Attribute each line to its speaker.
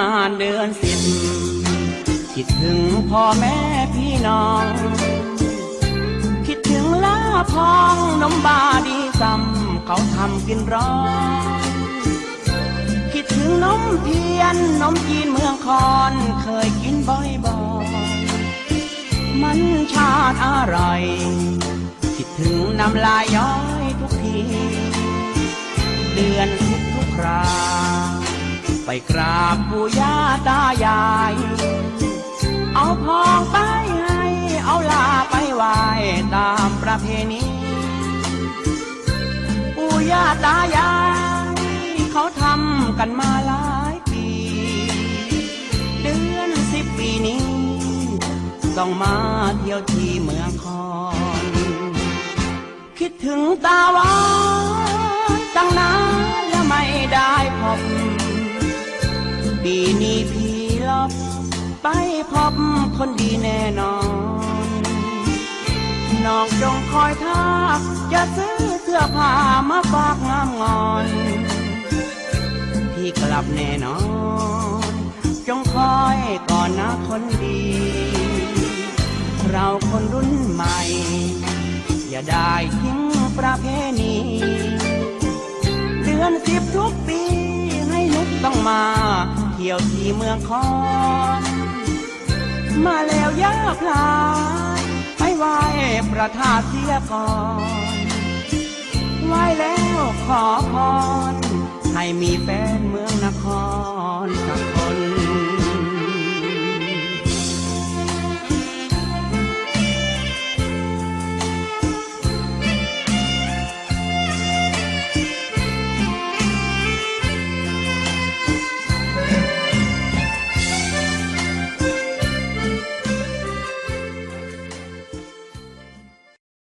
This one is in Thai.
Speaker 1: านเดือนสิบคิดถึงพ่อแม่พี่น้อง คิดถึงลาพองนมบาดีซ้ำเขาทำกินร้อนคิดถึงนมเทียนนมจีนเมืองคอนเคยกินบ่อยๆ มันชาติอร่อย คิดถึงน้ำลายย้อยทุกที เดือนสิบทุกครา กราบปู่ย่าตายาย เอาพองไปให้ เอาลาไปไหว้ตามประเพณีปู่ย่าตายาย เขาทำกันมาหลายปี เดือนสิบปีนี้ ต้องมาเที่ยวที่เมืองคอน คิดถึงตาวาน ปีนี้พี่ลบไปพบคนดีแน่นอน น้องจงคอยทักจะซื้อเสื้อผ้ามาฝากงามงอน พี่กลับแน่นอน จงคอยก่อนนะคนดี เราคนรุ่นใหม่ อย่าได้ทิ้งประเพณีเดือนสิบทุกปีให้นุกต้องมา ที่ยวที่เมืองคอนมาแล้วย่าพลายไปไหว้ประธาเทียก่อนไหว้แล้วขอพรให้มีแฟนเมืองนคร